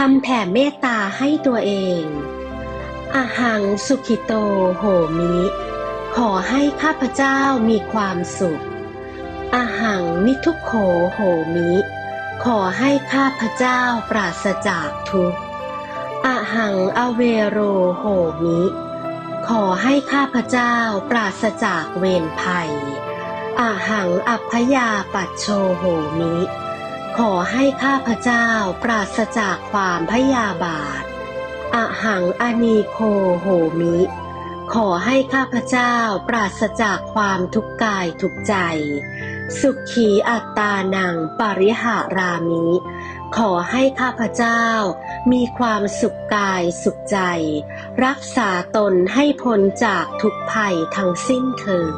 คำแผ่เมตตาให้ตัวเองอหังสุขิโตโหมิ ขอให้ข้าพเจ้ามีความสุขอหังมิทุกโขโหมิ ขอให้ข้าพเจ้าปราศจากทุกข์อหังอเวโรโหมิ ขอให้ข้าพเจ้าปราศจากเวรภัยอหังอัพยาปัจโชโหมิ ขอให้ข้าพเจ้าปราศจากความพยาบาทอหังอนีโคโหมิ ขอให้ข้าพเจ้าปราศจากความทุกข์กายทุกใจ สุขีอัตตานังปริหารามิ ขอให้ข้าพเจ้ามีความสุขกายสุขใจ รักษาตนให้พ้นจากทุกภัยทั้งสิ้นเถิด